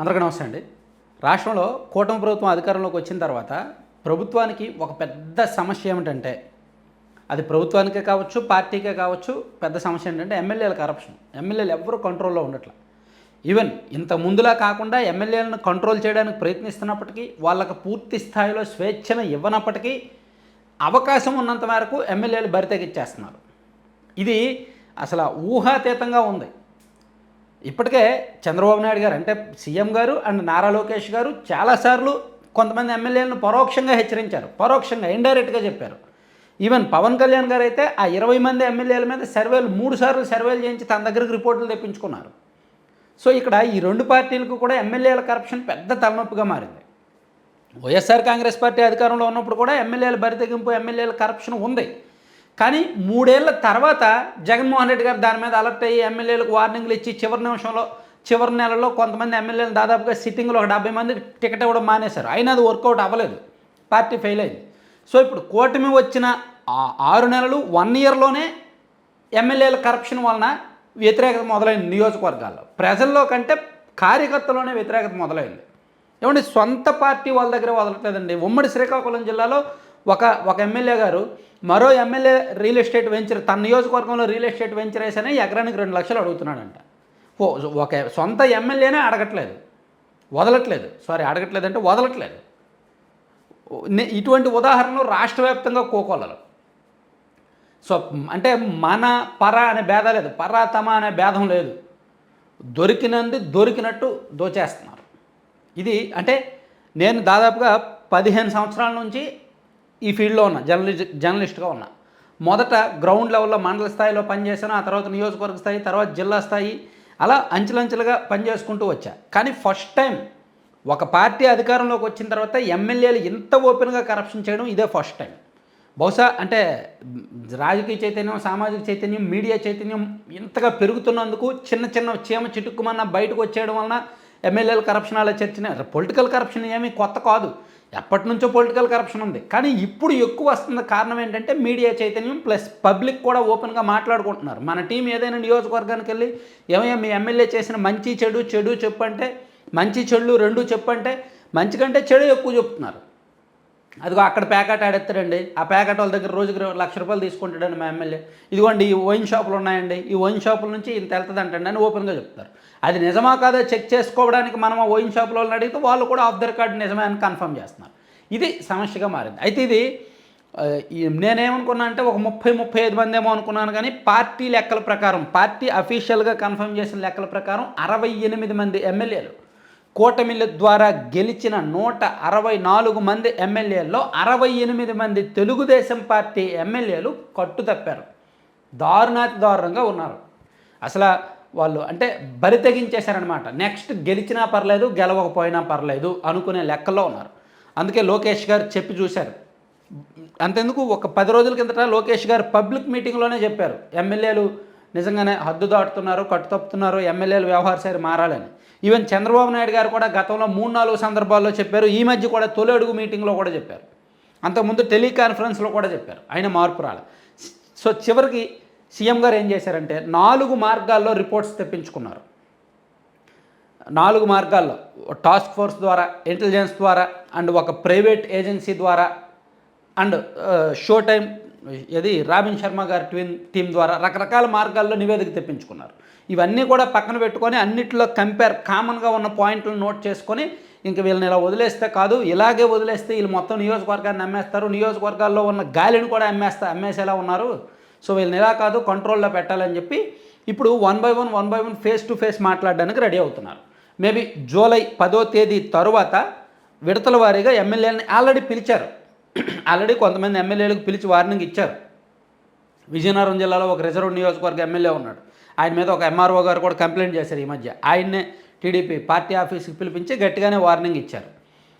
అందరికీ నమస్తే అండి. రాష్ట్రంలో కూటమి ప్రభుత్వం అధికారంలోకి వచ్చిన తర్వాత ప్రభుత్వానికి ఒక పెద్ద సమస్య ఏమిటంటే అది ప్రభుత్వానికే కావచ్చు పార్టీకే కావచ్చు పెద్ద సమస్య ఏంటంటే ఎమ్మెల్యేల కరప్షన్ ఎమ్మెల్యేలు ఎవరు కంట్రోల్లో ఉండట్ల. ఈవెన్ ఇంత ముందులా కాకుండా ఎమ్మెల్యేలను కంట్రోల్ చేయడానికి ప్రయత్నిస్తున్నప్పటికీ వాళ్ళకు పూర్తి స్థాయిలో స్వేచ్ఛను ఇవ్వనప్పటికీ అవకాశం ఉన్నంత మేరకు ఎమ్మెల్యేలు బరితెగిచ్చేస్తున్నారు. ఇది అసలు ఊహాతీతంగా ఉంది. ఇప్పటికే చంద్రబాబు నాయుడు గారు అంటే సీఎం గారు అండ్ నారా లోకేష్ గారు చాలాసార్లు కొంతమంది ఎమ్మెల్యేలను పరోక్షంగా హెచ్చరించారు. పరోక్షంగా ఇండైరెక్ట్గా చెప్పారు. ఈవెన్ పవన్ కళ్యాణ్ గారు అయితే ఆ ఇరవై మంది ఎమ్మెల్యేల మీద సర్వేలు మూడు సార్లు సర్వేలు చేయించి తన దగ్గరకు రిపోర్టులు తెప్పించుకున్నారు. సో ఇక్కడ ఈ రెండు పార్టీలకు కూడా ఎమ్మెల్యేల కరప్షన్ పెద్ద తలనొప్పిగా మారింది. వైఎస్ఆర్ కాంగ్రెస్ పార్టీ అధికారంలో ఉన్నప్పుడు కూడా ఎమ్మెల్యేల బరితెగింపు ఎమ్మెల్యేల కరప్షన్ ఉంది. కానీ మూడేళ్ళ తర్వాత జగన్మోహన్ రెడ్డి గారు దాని మీద అలర్ట్ అయ్యి ఎమ్మెల్యేలకు వార్నింగ్లు ఇచ్చి చివరి నిమిషంలో చివరి నెలలో కొంతమంది ఎమ్మెల్యేలు దాదాపుగా సిట్టింగ్లో ఒక డెబ్బై మంది టికెట్ ఇవ్వడం మానేశారు. అయినా అది వర్కౌట్ అవ్వలేదు. పార్టీ ఫెయిల్ అయింది. సో ఇప్పుడు కూటమి వచ్చిన ఆరు నెలలు వన్ ఇయర్లోనే ఎమ్మెల్యేల కరప్షన్ వలన వ్యతిరేకత మొదలైంది నియోజకవర్గాల్లో. ప్రజల్లో కంటే కార్యకర్తలోనే వ్యతిరేకత మొదలైంది. ఏమంటే సొంత పార్టీ వాళ్ళ దగ్గర వదలట్లేదండి. ఉమ్మడి శ్రీకాకుళం జిల్లాలో ఒక ఒక ఎమ్మెల్యే గారు మరో ఎమ్మెల్యే రియల్ ఎస్టేట్ వెంచర్ తన నియోజకవర్గంలో రియల్ ఎస్టేట్ వెంచర్ వేసానే ఎకరానికి రెండు లక్షలు అడుగుతున్నాడంట. ఓ ఒక సొంత ఎమ్మెల్యేనే అడగట్లేదు. వదలట్లేదు. సారీ అడగట్లేదు అంటే వదలట్లేదు ఇటువంటి ఉదాహరణలు రాష్ట్ర వ్యాప్తంగా కోకొల్లలు. సో అంటే మన పర అనే భేదం లేదు. పర తమ అనే భేదం లేదు. దొరికినంది దొరికినట్టు దోచేస్తున్నారు. ఇది అంటే నేను దాదాపుగా పదిహేను సంవత్సరాల నుంచి ఈ ఫీల్డ్లో ఉన్నా జర్నలిస్ట్ జర్నలిస్ట్గా ఉన్నా. మొదట గ్రౌండ్ లెవెల్లో మండల స్థాయిలో పనిచేశాను ఆ తర్వాత నియోజకవర్గ స్థాయి తర్వాత జిల్లా స్థాయి అలా అంచెలంచెలుగా పనిచేసుకుంటూ వచ్చా. కానీ ఫస్ట్ టైం ఒక పార్టీ అధికారంలోకి వచ్చిన తర్వాత ఎమ్మెల్యేలు ఇంత ఓపెన్గా కరప్షన్ చేయడం ఇదే ఫస్ట్ టైం. బహుశా అంటే రాజకీయ చైతన్యం సామాజిక చైతన్యం మీడియా చైతన్యం ఇంతగా పెరుగుతున్నందుకు చిన్న చిన్న చీమ చిటుక్కుమన్న బయటకు వచ్చేయడం వలన ఎమ్మెల్యేల కరప్షన్ అలా చర్చనే పొలిటికల్ కరప్షన్ ఏమీ కొత్త కాదు. ఎప్పటి నుంచో పొలిటికల్ కరప్షన్ ఉంది. కానీ ఇప్పుడు ఎక్కువ వస్తున్న కారణం ఏంటంటే మీడియా చైతన్యం ప్లస్ పబ్లిక్ కూడా ఓపెన్గా మాట్లాడుకుంటున్నారు. మన టీం ఏదైనా నియోజకవర్గానికి వెళ్ళి ఏమయ్యా మీ ఎమ్మెల్యే చేసిన మంచి చెడు చెడు చెప్పంటే మంచి చెడు రెండు చెప్పంటే మంచి కంటే చెడు ఎక్కువ చెప్తున్నారు. అదిగో అక్కడ ప్యాకెట్ ఆడేస్తాడండి ఆ ప్యాకెట్ వాళ్ళ దగ్గర రోజుకి లక్ష రూపాయలు తీసుకుంటాడండి మా ఎమ్మెల్యే. ఇదిగోండి ఈ వైన్ షాపులు ఉన్నాయండి. ఈ వైన్ షాపుల నుంచి ఇంత వెళ్తుందంటండి అని ఓపెన్గా చెప్తారు. అది నిజమా కాదో చెక్ చేసుకోవడానికి మనం ఆ వైన్ షాపుల వాళ్ళని అడిగితే వాళ్ళు కూడా ఆఫ్ ద రికార్డ్ నిజమే అని కన్ఫర్మ్ చేస్తున్నారు. ఇది సమస్యగా మారింది. అయితే ఇది నేనేమనుకున్నా అంటే ఒక ముప్పై ముప్పై ఐదు మంది ఏమో అనుకున్నాను కానీ పార్టీ లెక్కల ప్రకారం పార్టీ అఫీషియల్గా కన్ఫర్మ్ చేసిన లెక్కల ప్రకారం అరవై ఎనిమిది మంది ఎమ్మెల్యేలు కూటమిల ద్వారా గెలిచిన నూట అరవై నాలుగు మంది ఎమ్మెల్యేల్లో అరవై ఎనిమిది మంది తెలుగుదేశం పార్టీ ఎమ్మెల్యేలు కట్టుతప్పారు దారుణాతి దారుణంగా ఉన్నారు. అసలు వాళ్ళు అంటే బరి తెగించేశారనమాట నెక్స్ట్ గెలిచినా పర్లేదు గెలవకపోయినా పర్లేదు అనుకునే లెక్కల్లో ఉన్నారు. అందుకే లోకేష్ గారు చెప్పి చూశారు. అంతెందుకు? ఒక పది రోజుల కిందట లోకేష్ గారు పబ్లిక్ మీటింగ్లోనే చెప్పారు. ఎమ్మెల్యేలు నిజంగానే హద్దు దాటుతున్నారు కట్టు తప్పుతున్నారు ఎమ్మెల్యేలు వ్యవహార శైలి మారాలని. ఈవెన్ చంద్రబాబు నాయుడు గారు కూడా గతంలో మూడు నాలుగు సందర్భాల్లో చెప్పారు. ఈ మధ్య కూడా తొలి అడుగు మీటింగ్లో కూడా చెప్పారు. అంతకుముందు టెలికాన్ఫరెన్స్లో కూడా చెప్పారు. ఆయన మార్పు రాలే. సో చివరికి సీఎం గారు ఏం చేశారంటే నాలుగు మార్గాల్లో రిపోర్ట్స్ తెప్పించుకున్నారు. నాలుగు మార్గాల్లో టాస్క్ ఫోర్స్ ద్వారా ఇంటెలిజెన్స్ ద్వారా అండ్ ఒక ప్రైవేట్ ఏజెన్సీ ద్వారా అండ్ షో టైం ఇది రాబిన్ శర్మ గారి ట్విన్ టీం ద్వారా రకరకాల మార్గాల్లో నివేదిక తెప్పించుకున్నారు. ఇవన్నీ కూడా పక్కన పెట్టుకొని అన్నిట్లో కంపేర్ కామన్గా ఉన్న పాయింట్లను నోట్ చేసుకొని ఇంక వీళ్ళని ఇలా వదిలేస్తే కాదు ఇలాగే వదిలేస్తే వీళ్ళు మొత్తం నియోజకవర్గాన్ని అమ్మేస్తారు. నియోజకవర్గాల్లో ఉన్న గాలిని కూడా అమ్మేస్తా అమ్మేసేలా ఉన్నారు. సో వీళ్ళని ఇలా కాదు కంట్రోల్లో పెట్టాలని చెప్పి ఇప్పుడు one by one one by one face to face మాట్లాడడానికి రెడీ అవుతున్నారు. మేబీ జూలై పదో తేదీ తరువాత విడతల వారీగా ఎమ్మెల్యేని ఆల్రెడీ పిలిచారు. ఆల్రెడీ కొంతమంది ఎమ్మెల్యేలకు పిలిచి వార్నింగ్ ఇచ్చారు. విజయనగరం జిల్లాలో ఒక రిజర్వ్ నియోజకవర్గ ఎమ్మెల్యే ఉన్నాడు. ఆయన మీద ఒక ఎంఆర్ఓ గారు కూడా కంప్లైంట్ చేశారు ఈ మధ్య. ఆయన్నే టీడీపీ పార్టీ ఆఫీస్కి పిలిపించి గట్టిగానే వార్నింగ్ ఇచ్చారు.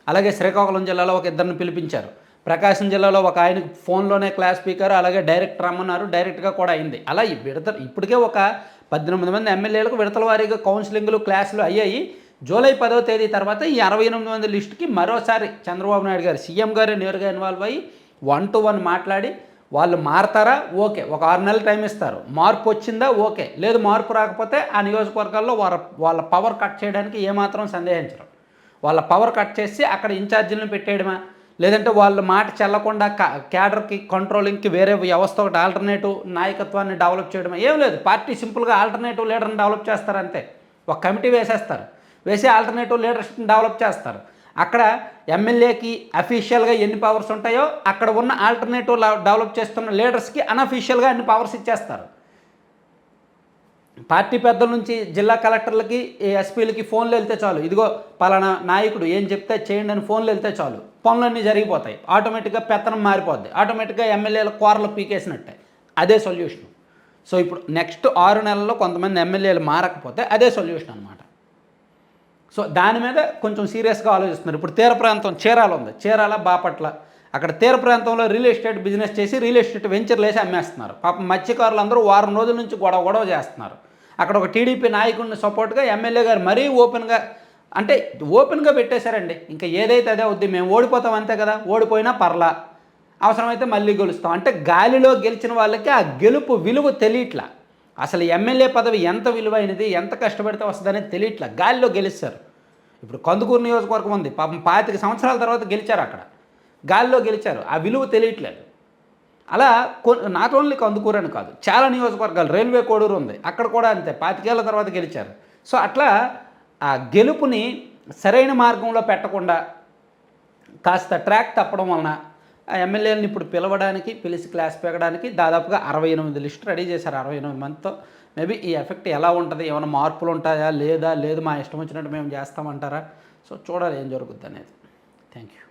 అలాగే శ్రీకాకుళం జిల్లాలో ఒక ఇద్దరిని పిలిపించారు. ప్రకాశం జిల్లాలో ఒక ఆయనకు ఫోన్లోనే క్లాస్ స్పీకర్ అలాగే డైరెక్ట్ రమ్మన్నారు. డైరెక్ట్గా కూడా అయింది. అలా విడతలు విడత ఇప్పటికే ఒక పద్దెనిమిది మంది ఎమ్మెల్యేలకు విడతల వారీగా కౌన్సిలింగ్లు క్లాసులు అయ్యాయి. జూలై పదో తేదీ తర్వాత ఈ అరవై ఎనిమిది మంది లిస్టుకి మరోసారి చంద్రబాబు నాయుడు గారు సీఎం గారు నేరుగా ఇన్వాల్వ్ అయ్యి వన్ టు వన్ మాట్లాడి వాళ్ళు మారతారా? ఓకే. ఒక ఆరు నెలలు టైం ఇస్తారు. మార్పు వచ్చిందా? ఓకే. లేదు మార్పు రాకపోతే ఆ నియోజకవర్గాల్లో వాళ్ళ వాళ్ళ పవర్ కట్ చేయడానికి ఏమాత్రం సందేహించరు. వాళ్ళ పవర్ కట్ చేసి అక్కడ ఇన్ఛార్జీలను పెట్టేయడమా? లేదంటే వాళ్ళ మాట చెల్లకుండా క్యాడర్కి కంట్రోలింగ్కి వేరే వ్యవస్థ ఒకటి ఆల్టర్నేటివ్ నాయకత్వాన్ని డెవలప్ చేయడమా? ఏం లేదు. పార్టీ సింపుల్గా ఆల్టర్నేటివ్ లీడర్ని డెవలప్ చేస్తారంతే. ఒక కమిటీ వేసేస్తారు. వేసి ఆల్టర్నేటివ్ లీడర్షిప్ని డెవలప్ చేస్తారు. అక్కడ ఎమ్మెల్యేకి అఫీషియల్గా ఎన్ని పవర్స్ ఉంటాయో అక్కడ ఉన్న ఆల్టర్నేటివ్ డెవలప్ చేస్తున్న లీడర్స్కి అన్అఫీషియల్గా అన్ని పవర్స్ ఇచ్చేస్తారు. పార్టీ పెద్దల నుంచి జిల్లా కలెక్టర్లకి ఎస్పీలకి ఫోన్లు వెళ్తే చాలు. ఇదిగో పలానా నాయకుడు ఏం చెప్తే చేయండి అని ఫోన్లు వెళ్తే చాలు. పనులన్నీ జరిగిపోతాయి. ఆటోమేటిక్గా పెత్తనం మారిపోద్ది. ఆటోమేటిక్గా ఎమ్మెల్యేల కూరలు పీకేసినట్టే. అదే సొల్యూషన్ సో ఇప్పుడు నెక్స్ట్ ఆరు నెలల్లో కొంతమంది ఎమ్మెల్యేలు మారకపోతే అదే సొల్యూషన్ అనమాట సో దాని మీద కొంచెం సీరియస్గా ఆలోచిస్తున్నారు. ఇప్పుడు తీర ప్రాంతం చీరాల ఉంది. చీరాల బాపట్ల అక్కడ తీర ప్రాంతంలో రియల్ ఎస్టేట్ బిజినెస్ చేసి రియల్ ఎస్టేట్ వెంచర్లు వేసి అమ్మేస్తున్నారు. పాపం మత్స్యకారులు అందరూ వారం రోజుల నుంచి గొడవ గొడవ చేస్తున్నారు. అక్కడ ఒక టీడీపీ నాయకుడిని సపోర్ట్గా ఎమ్మెల్యే గారు మరీ ఓపెన్గా అంటే ఓపెన్గా పెట్టేశారండి. ఇంకా ఏదైతే అదే అవుద్ది మేము ఓడిపోతాం అంతే కదా ఓడిపోయినా పర్లా. అవసరమైతే మళ్ళీ గెలుస్తాం. అంటే గాలిలో గెలిచిన వాళ్ళకి ఆ గెలుపు విలువ తెలియట్లా. అసలు ఎమ్మెల్యే పదవి ఎంత విలువైనది ఎంత కష్టపడితే వస్తుందనేది తెలియట్లా. గాలిలో గెలిస్తారు. ఇప్పుడు కందుకూరు నియోజకవర్గం ఉంది. పాపం పాతిక సంవత్సరాల తర్వాత గెలిచారు అక్కడ. గాలిలో గెలిచారు. ఆ విలువ తెలియట్లేదు. అలా నాట్ ఓన్లీ కందుకూరు అని కాదు చాలా నియోజకవర్గాలు రైల్వే కోడూరు ఉంది. అక్కడ కూడా అంతే పాతికేళ్ళ తర్వాత గెలిచారు. సో అట్లా ఆ గెలుపుని సరైన మార్గంలో పెట్టకుండా కాస్త ట్రాక్ తప్పడం వలన ఎమ్మెల్యేలను ఇప్పుడు పిలవడానికి పిలిచి క్లాస్ పెరగడానికి దాదాపుగా అరవై ఎనిమిది లిస్ట్ రెడీ చేశారు. అరవై ఎనిమిది మందితో మేబీ ఈ ఎఫెక్ట్ ఎలా ఉంటుంది ఏమైనా మార్పులు ఉంటాయా లేదా లేదు మా ఇష్టం వచ్చినట్టు మేము చేస్తామంటారా? సో చూడాలి ఏం జరుగుద్ది అనేది. Thank you